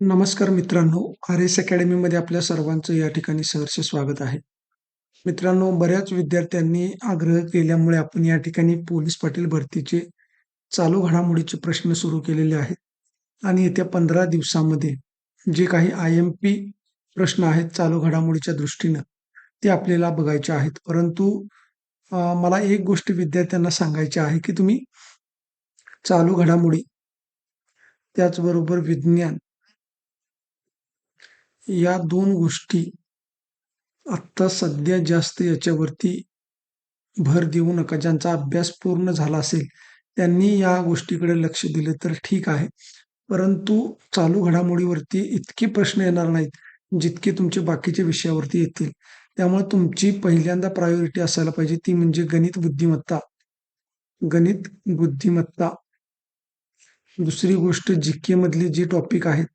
नमस्कार मित्रांनो R S अकॅडमीमध्ये आपल्या सर्वांचं या ठिकाणी सहर्ष स्वागत आहे. मित्रांनो बऱ्याच विद्यार्थ्यांनी आग्रह केल्यामुळे आपण या ठिकाणी पोलीस पाटील भरतीचे चालू घडामोडीचे प्रश्न सुरू केलेले आहेत. आणि येत्या पंधरा दिवसामध्ये जे काही आय एम पी प्रश्न आहेत चालू घडामोडीच्या दृष्टीनं ते आपल्याला बघायचे आहेत. परंतु मला एक गोष्ट विद्यार्थ्यांना सांगायची आहे की तुम्ही चालू घडामोडी त्याचबरोबर विज्ञान या दोन गोष्टी आत्ता सध्या जास्त याच्यावरती भर देऊ नका. ज्यांचा अभ्यास पूर्ण झाला असेल त्यांनी या गोष्टीकडे लक्ष दिले तर ठीक आहे. परंतु चालू घडामोडीवरती इतके प्रश्न येणार नाहीत जितके तुमचे बाकीच्या विषयावरती येतील. त्यामुळे तुमची पहिल्यांदा प्रायोरिटी असायला पाहिजे. ती म्हणजे गणित बुद्धिमत्ता. गणित बुद्धिमत्ता. दुसरी गोष्ट जी के मधले जे टॉपिक आहेत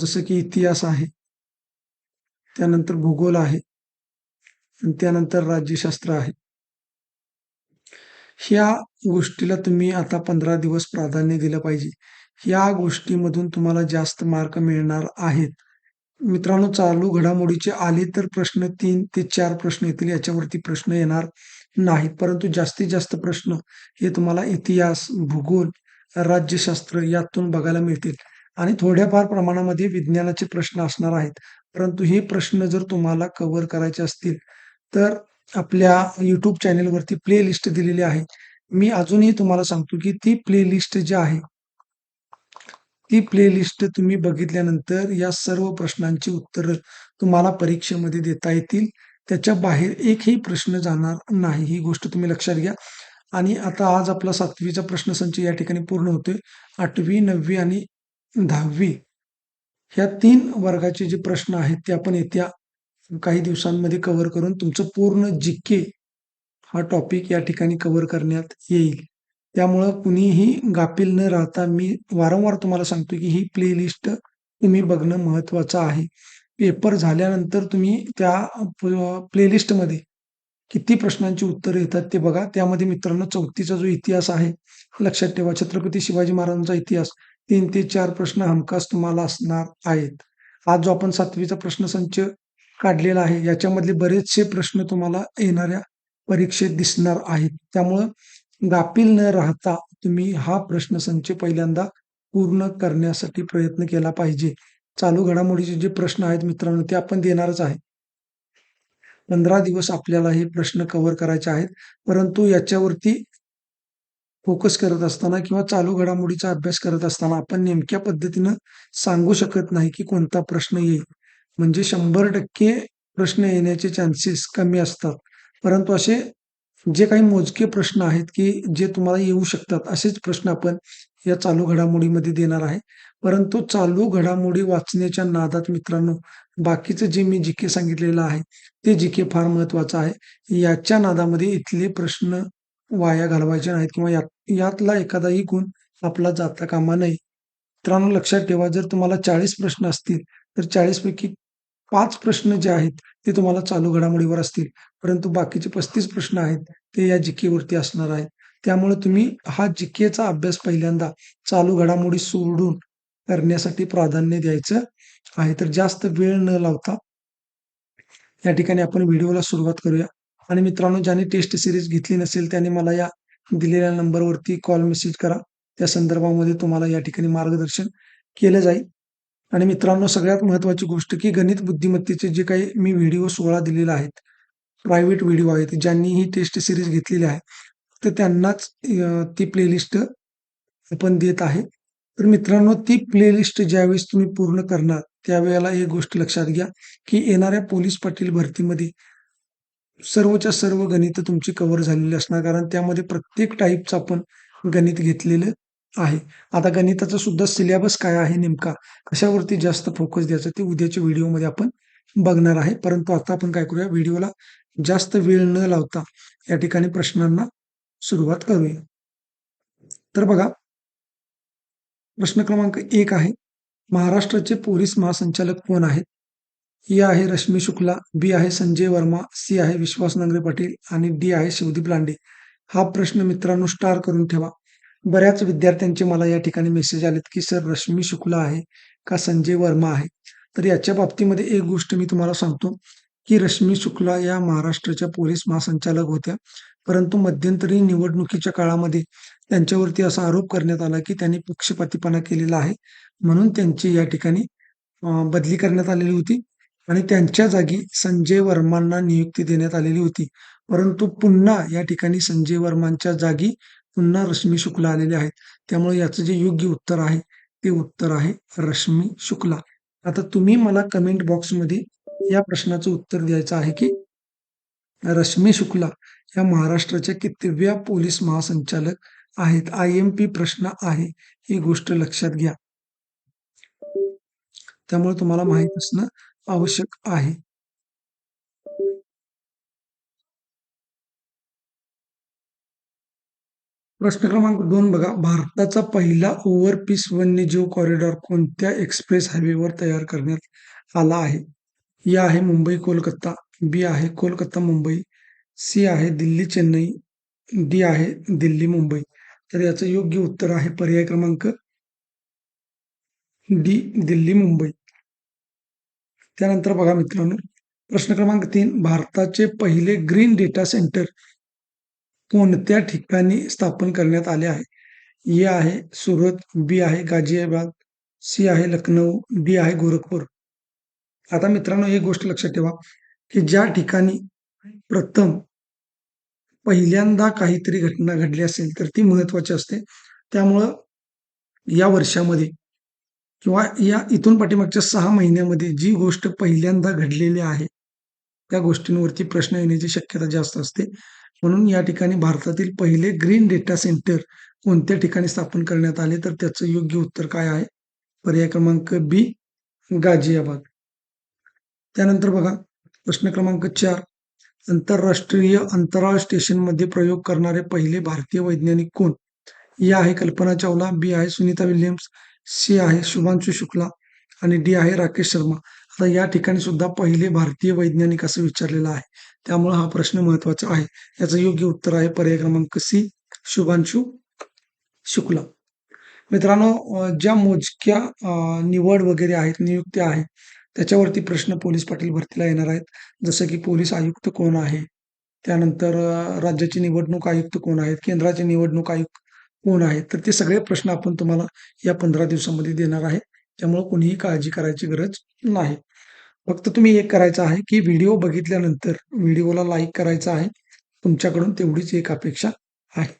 जसं की इतिहास आहे त्यानंतर भूगोल आहे त्यानंतर राज्यशास्त्र आहे. ह्या गोष्टीला तुम्ही आता पंधरा दिवस प्राधान्य दिलं पाहिजे. ह्या गोष्टीमधून तुम्हाला जास्त मार्क मिळणार आहेत. मित्रांनो चालू घडामोडीचे आले तर प्रश्न तीन ते चार प्रश्न येतील याच्यावरती प्रश्न येणार नाहीत. परंतु जास्तीत जास्त प्रश्न हे तुम्हाला इतिहास भूगोल राज्यशास्त्र यातून बघायला मिळतील. आणि थोड्याफार प्रमाणामध्ये विज्ञानाचे प्रश्न असणार आहेत. परंतु हे प्रश्न जर तुम्हाला कव्हर करायचे असतील तर आपल्या युट्यूब चॅनेलवरती प्लेलिस्ट दिलेली आहे. मी अजूनही तुम्हाला सांगतो की ती प्लेलिस्ट जी आहे ती प्लेलिस्ट तुम्ही बघितल्यानंतर या सर्व प्रश्नांची उत्तरं तुम्हाला परीक्षेमध्ये देता येतील. त्याच्या बाहेर एकही प्रश्न जाणार नाही ही गोष्ट तुम्ही लक्षात घ्या. आणि आता आज आपला सातवीचा प्रश्नसंच या ठिकाणी पूर्ण होतोय. आठवी नववी आणि दहावी. ह्या तीन वर्गाचे जे प्रश्न आहेत ते आपण येत्या काही दिवसांमध्ये कव्हर करून तुमचं पूर्ण जिके हा टॉपिक या ठिकाणी कव्हर करण्यात येईल. त्यामुळं कुणीही गापील न राहता मी वारंवार तुम्हाला सांगतो की ही प्लेलिस्ट तुम्ही बघणं महत्वाचं आहे. पेपर झाल्यानंतर तुम्ही त्या प्लेलिस्टमध्ये किती प्रश्नांची उत्तरं येतात ते बघा. त्यामध्ये मित्रांनो चौथीचा जो इतिहास आहे लक्षात ठेवा. छत्रपती शिवाजी महाराजांचा इतिहास. तीन ते चार प्रश्न हमखास तुम्हाला असणार आहेत. आज जो आपण सातवीचा प्रश्नसंच काढलेला आहे याच्यामधले बरेचसे प्रश्न तुम्हाला येणाऱ्या परीक्षेत दिसणार आहेत. त्यामुळं गापील न राहता तुम्ही हा प्रश्नसंच पहिल्यांदा पूर्ण करण्यासाठी प्रयत्न केला पाहिजे. चालू घडामोडीचे जे प्रश्न आहेत मित्रांनो ते आपण देणारच आहे. पंधरा दिवस आपल्याला हे प्रश्न कव्हर करायचे आहेत. परंतु याच्यावरती फोकस करत असताना किंवा चालू घडामोडीचा अभ्यास करत असताना आपण नेमक्या पद्धतीनं सांगू शकत नाही की कोणता प्रश्न येईल. म्हणजे शंभर टक्के प्रश्न येण्याचे चान्सेस कमी असतात. परंतु असे जे काही मोजके प्रश्न आहेत की जे तुम्हाला येऊ शकतात असेच प्रश्न आपण या चालू घडामोडीमध्ये देणार आहे. परंतु चालू घडामोडी वाचण्याच्या नादात मित्रांनो बाकीचं जे मी जिके सांगितलेलं आहे ते जिके फार महत्वाचं आहे. याच्या नादामध्ये इथले प्रश्न वाया घालवायचे नाहीत किंवा यात यातला एखादाही गुण आपला जाता कामा नये. मित्रांनो लक्षात ठेवा जर तुम्हाला चाळीस प्रश्न असतील तर चाळीसपैकी पाच प्रश्न जे आहेत ते तुम्हाला चालू घडामोडीवर असतील. परंतु बाकीचे पस्तीस प्रश्न आहेत ते या जिकेवरती असणार आहेत. त्यामुळे तुम्ही हा जिकेचा अभ्यास पहिल्यांदा चालू घडामोडी सोडून करण्यासाठी प्राधान्य द्यायचं आहे. तर जास्त वेळ न लावता या ठिकाणी आपण व्हिडिओला सुरुवात करूया. आणि मित्रांनो ज्याने टेस्ट सिरीज घेतली नसेल त्याने मला या दिलेल्या नंबरवरती कॉल मेसेज करा. त्या संदर्भामध्ये तुम्हाला या ठिकाणी मार्गदर्शन केलं जाईल. आणि मित्रांनो सगळ्यात महत्वाची गोष्ट की गणित बुद्धिमत्तेचे जे काही मी व्हिडिओ सोळा दिलेले आहेत प्रायव्हेट व्हिडिओ आहेत ज्यांनी ही टेस्ट सिरीज घेतलेली आहे तर त्यांनाच ती प्लेलिस्ट आपण देत आहे. तर मित्रांनो ती प्लेलिस्ट ज्यावेळेस तुम्ही पूर्ण करणार त्यावेळेला एक गोष्ट लक्षात घ्या की येणाऱ्या पोलीस पाटील भरतीमध्ये सर्वच्या सर्व गणित तुमची कव्हर झालेली असणार कारण त्यामध्ये प्रत्येक टाईपचं आपण गणित घेतलेलं आहे. आता गणिताचा सुद्धा सिलेबस काय आहे नेमका? कशावरती जास्त फोकस द्यायचा ते उद्याच्या व्हिडिओमध्ये आपण बघणार आहे. परंतु आता आपण काय करूया? व्हिडिओला जास्त वेळ न लावता या ठिकाणी प्रश्नांना सुरुवात करूया. तर बघा प्रश्न क्रमांक एक आहे महाराष्ट्राचे पोलीस महासंचालक कोण आहेत? ए आहे रश्मी शुक्ला बी आहे संजय वर्मा सी आहे विश्वास नांगरे पाटील आणि डी आहे शिवदीप लांडे. हा प्रश्न मित्रांनो स्टार करून ठेवा. बऱ्याच विद्यार्थ्यांचे मला या ठिकाणी मेसेज आलेत की सर रश्मी शुक्ला आहे का संजय वर्मा आहे? तर याच्या बाबतीमध्ये एक गोष्ट मी तुम्हाला सांगतो की रश्मी शुक्ला या महाराष्ट्राच्या पोलीस महासंचालक होत्या. परंतु मध्यंतरी निवडणुकीच्या काळामध्ये त्यांच्यावरती असा आरोप करण्यात आला की त्यांनी पक्षपातीपणा केलेला आहे. म्हणून त्यांची या ठिकाणी बदली करण्यात आलेली होती. आणि त्यांच्या जागी संजय वर्मांना नियुक्ती देण्यात आलेली होती. परंतु पुन्हा या ठिकाणी संजय वर्मांच्या जागी पुन्हा रश्मी शुक्ला आलेले आहेत. त्यामुळे याचं जे योग्य उत्तर आहे ते उत्तर आहे रश्मी शुक्ला. आता तुम्ही मला कमेंट बॉक्समध्ये या प्रश्नाचं उत्तर द्यायचं आहे की रश्मी शुक्ला या महाराष्ट्राच्या कितव्या पोलीस महासंचालक आहेत? आय एम पी प्रश्न आहे. ही गोष्ट लक्षात घ्या. त्यामुळे तुम्हाला माहीत असणं आवश्यक आहे. प्रश्न क्रमांक दोन बघा. भारताचा पहिला ओव्हरपीस वन्यजीव कॉरिडॉर कोणत्या एक्सप्रेस हायवेवर तयार करण्यात आला आहे? या आहे मुंबई, कोलकाता. बी आहे कोलकाता, मुंबई. सी आहे दिल्ली, चेन्नई. डी आहे दिल्ली, मुंबई. तर याचं योग्य उत्तर आहे पर्याय क्रमांक डी, दिल्ली, मुंबई. त्यानंतर बघा मित्रांनो प्रश्न क्रमांक तीन भारताचे पहिले ग्रीन डेटा सेंटर कोणत्या ठिकाणी स्थापन करण्यात आले आहे? ए आहे सुरत बी आहे गाझियाबाद सी आहे लखनौ डी आहे गोरखपूर. आता मित्रांनो एक गोष्ट लक्षात ठेवा की ज्या ठिकाणी प्रथम पहिल्यांदा काहीतरी घटना घडली असेल तर ती महत्वाची असते. त्यामुळं या वर्षामध्ये किंवा या इथून पाठीमागच्या सहा महिन्यामध्ये जी गोष्ट पहिल्यांदा घडलेली आहे त्या गोष्टींवरती प्रश्न येण्याची शक्यता जास्त असते. म्हणून या ठिकाणी भारतातील पहिले ग्रीन डेटा सेंटर कोणत्या ठिकाणी स्थापन करण्यात आले तर त्याचं योग्य उत्तर काय आहे? पर्याय क्रमांक बी गाझियाबाद. त्यानंतर बघा प्रश्न क्रमांक चार. आंतरराष्ट्रीय अंतराळ स्टेशनमध्ये प्रयोग करणारे पहिले भारतीय वैज्ञानिक कोण? या आहे कल्पना चावला बी आहे सुनीता विल्यम्स सी आहे शुभांशु शुक्ला आणि डी आहे राकेश शर्मा. आता या ठिकाणी सुद्धा पहिले भारतीय वैज्ञानिक असं विचारलेलं आहे. त्यामुळे हा प्रश्न महत्त्वाचा आहे. याचं योग्य उत्तर आहे पर्याय क्रमांक सी शुभांशु शुक्ला. मित्रांनो ज्या मोजक्या निवड वगैरे आहेत नियुक्त्या आहेत त्याच्यावरती प्रश्न पोलीस पाटील भरतीला येणार आहेत. जसं की पोलीस आयुक्त कोण आहे? त्यानंतर राज्याची राज्याचे निवडणूक आयुक्त कोण आहेत? केंद्राचे निवडणूक आयुक्त कोण आहे? तर ते सगळे प्रश्न आपण तुम्हाला या पंधरा दिवसामध्ये देणार आहे. त्यामुळे कोणीही काळजी करायची गरज नाही. फक्त तुम्ही एक करायचं आहे की व्हिडिओ बघितल्यानंतर व्हिडिओला लाईक करायचा आहे. तुमच्याकडून तेवढीच एक अपेक्षा आहे.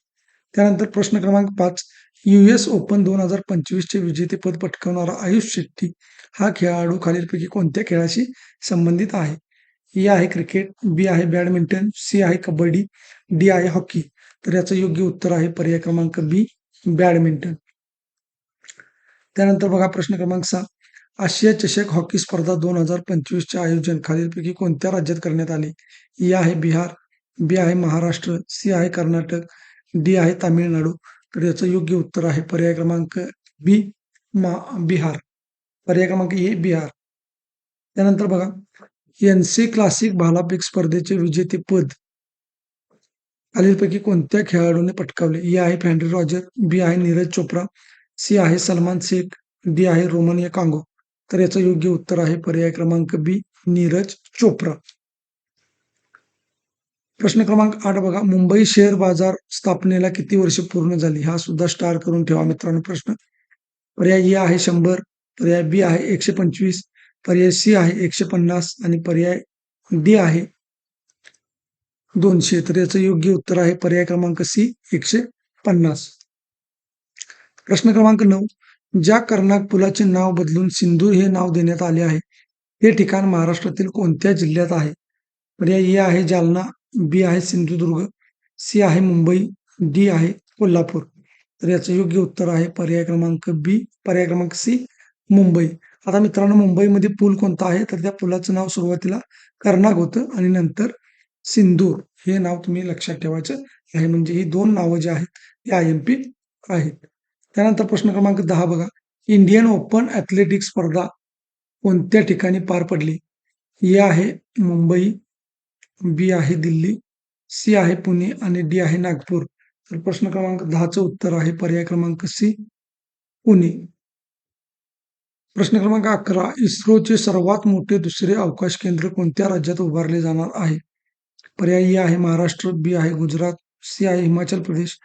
त्यानंतर प्रश्न क्रमांक पाच. युएस ओपन दोन हजार पंचवीसचे विजेतेपद पटकावणारा आयुष शेट्टी हा खेळाडू खालीलपैकी कोणत्या खेळाशी संबंधित आहे? ए आहे क्रिकेट बी आहे बॅडमिंटन सी आहे कबड्डी डी आहे हॉकी. तर याचं योग्य उत्तर आहे पर्याय क्रमांक बी बॅडमिंटन. त्यानंतर बघा प्रश्न क्रमांक सहा. आशिया चषक हॉकी स्पर्धा दोन हजार पंचवीसचे आयोजन खालीलपैकी कोणत्या राज्यात करण्यात आले? ई आहे बिहार बी आहे महाराष्ट्र सी आहे कर्नाटक डी आहे तामिळनाडू. तर याचं योग्य उत्तर आहे पर्याय क्रमांक बी मा बिहार. पर्याय क्रमांक ए बिहार. त्यानंतर बघा एन सी क्लासिक भालाफेक स्पर्धेचे विजेतेपद खालीलपैकी कोणत्या खेळाडूने पटकावले? ए आहे फॅन्ड्री रॉजर बी आहे नीरज चोप्रा सी आहे सलमान शेख डी आहे रोमनिया कांगो तर याचं योग्य उत्तर आहे पर्याय क्रमांक बी नीरज चोप्रा. प्रश्न क्रमांक आठ बघा. मुंबई शेअर बाजार स्थापनेला किती वर्ष पूर्ण झाली? हा सुद्धा स्टार करून ठेवा मित्रांनो प्रश्न. पर्याय ए आहे शंभर पर्याय बी आहे एकशे पंचवीस पर्याय सी आहे एकशे पन्नास आणि पर्याय डी आहे दोनशे तर याचं योग्य उत्तर आहे. पर्याय क्रमांक सी एकशे पन्नास. प्रश्न क्रमांक नऊ ज्या कर्नाक पुलाचे नाव बदलून सिंधू हे नाव देण्यात आले आहे हे ठिकाण महाराष्ट्रातील कोणत्या जिल्ह्यात आहे? पर्याय ए आहे जालना बी आहे सिंधुदुर्ग सी आहे मुंबई डी आहे कोल्हापूर. तर याचं योग्य उत्तर आहे पर्याय क्रमांक बी पर्याय क्रमांक सी मुंबई. आता मित्रांनो मुंबईमध्ये पूल कोणता आहे? तर त्या पुलाचं नाव सुरुवातीला कर्नाक होतं आणि नंतर सिंदूर. हे नाव तुम्ही लक्षात ठेवायचं. आहे म्हणजे ही दोन नावं जी आहेत ती आय एम पी आहेत. त्यानंतर प्रश्न क्रमांक दहा बघा. इंडियन ओपन ॲथलेटिक्स स्पर्धा कोणत्या ठिकाणी पार पडली? ए आहे मुंबई बी आहे दिल्ली सी आहे पुणे आणि डी आहे नागपूर. तर प्रश्न क्रमांक दहाचं उत्तर आहे. पर्याय क्रमांक सी पुणे. प्रश्न क्रमांक अकरा. इस्रोचे सर्वात मोठे दुसरे अवकाश केंद्र कोणत्या राज्यात उभारले जाणार आहे? पर्यायी आहे महाराष्ट्र बी आहे गुजरात सी आहे हिमाचल प्रदेश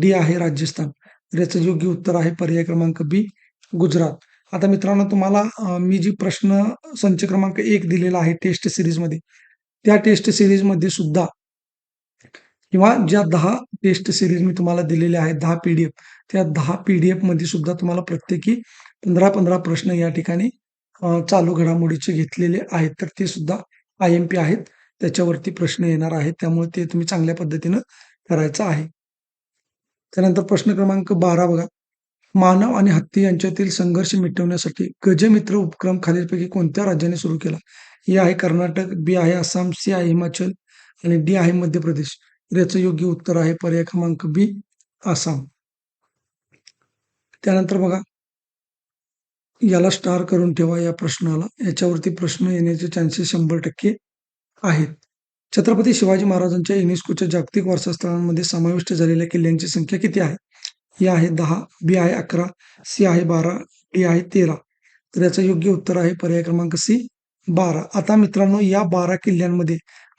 डी आहे राजस्थान. तर याचं योग्य उत्तर आहे पर्याय क्रमांक बी गुजरात. आता मित्रांनो तुम्हाला मी जी प्रश्न संच क्रमांक एक दिलेला आहे टेस्ट सिरीजमध्ये त्या टेस्ट सिरीजमध्ये सुद्धा किंवा ज्या दहा टेस्ट सिरीज मी तुम्हाला दिलेल्या आहेत दहा पीडीएफ त्या दहा पीडीएफमध्ये सुद्धा तुम्हाला प्रत्येकी पंधरा पंधरा प्रश्न या ठिकाणी चालू घडामोडीचे घेतलेले आहेत. तर ते सुद्धा आय एम पी आहेत. त्याच्यावरती प्रश्न येणार आहेत. त्यामुळे ते तुम्ही चांगल्या पद्धतीनं करायचं आहे. त्यानंतर प्रश्न क्रमांक बारा बघा. मानव आणि हत्ती यांच्यातील संघर्ष मिटवण्यासाठी गजमित्र उपक्रम खालीलपैकी कोणत्या राज्याने सुरू केला? ए आहे कर्नाटक बी आहे आसाम सी आहे हिमाचल आणि डी आहे मध्य प्रदेश. याचं योग्य उत्तर आहे पर्याय क्रमांक बी आसाम. त्यानंतर बघा. याला स्टार करून ठेवा या प्रश्नाला. याच्यावरती प्रश्न येण्याचे चान्सेस शंभर टक्के आहेत. छत्रपती शिवाजी महाराजांच्या युनेस्कोच्या जागतिक वारसा स्थळांमध्ये समाविष्ट झालेल्या किल्ल्यांची संख्या किती आहे? ए आहे दहा बी आहे अकरा सी आहे बारा डी आहे तेरा. तर याचं योग्य उत्तर आहे पर्याय क्रमांक सी बारा. आता मित्रांनो या बारा किल्ल्यांमध्ये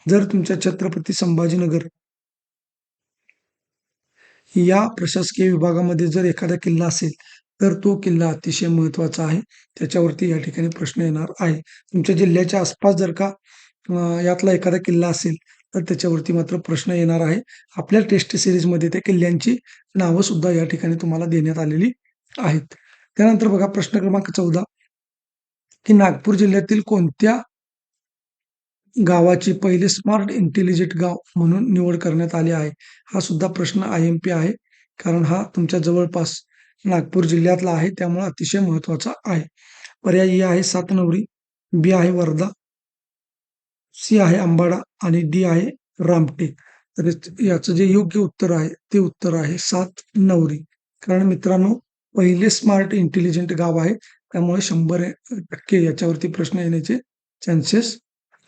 जर तुमच्या छत्रपती संभाजीनगर या प्रशासकीय विभागामध्ये जर एखादा किल्ला असेल तर तो किल्ला अतिशय महत्त्वाचा आहे. त्याच्यावरती या ठिकाणी प्रश्न येणार आहे. तुमच्या जिल्ह्याच्या आसपास जर का यातला एखादा किल्ला असेल तर त्याच्यावरती मात्र प्रश्न येणार आहे. आपल्या टेस्ट सिरीजमध्ये त्या किल्ल्यांची नावं सुद्धा या ठिकाणी तुम्हाला देण्यात आलेली आहेत. त्यानंतर बघा प्रश्न क्रमांक चौदा. की नागपूर जिल्ह्यातील कोणत्या गावाची पहिले स्मार्ट इंटेलिजंट गाव म्हणून निवड करण्यात आली आहे? हा सुद्धा प्रश्न आय एम पी आहे कारण हा तुमच्या जवळपास नागपूर जिल्ह्यातला आहे त्यामुळे अतिशय महत्त्वाचा आहे. पर्याय ए आहे सातनवरी बी आहे वर्धा सी आहे अंबाडा आणि डी आहे रामटेक. तर याचं जे योग्य उत्तर आहे ते उत्तर आहे सात नवरी. कारण मित्रांनो पहिले स्मार्ट इंटेलिजंट गाव आहे. त्यामुळे शंभर टक्के याच्यावरती प्रश्न येण्याचे चान्सेस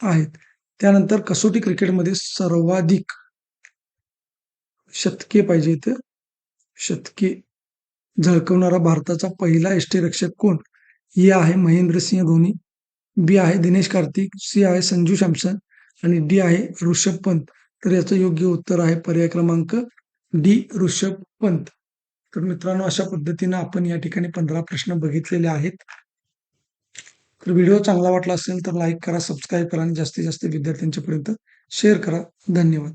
आहेत. त्यानंतर कसोटी क्रिकेटमध्ये सर्वाधिक शतके पाहिजे इथं. शतके झळकवणारा भारताचा पहिला यष्टीरक्षक कोण? हे आहे महेंद्रसिंह धोनी. बी आहे दिनेश कार्तिक सी आहे संजू सॅमसन आणि डी आहे ऋषभ पंत. तर याचं योग्य उत्तर आहे पर्याय क्रमांक डी ऋषभ पंत. तर मित्रांनो अशा पद्धतीनं आपण या ठिकाणी पंधरा प्रश्न बघितलेले आहेत. तर व्हिडिओ चांगला वाटला असेल तर लाईक करा सबस्क्राईब करा आणि जास्तीत जास्त विद्यार्थ्यांच्या पर्यंत शेअर करा. धन्यवाद.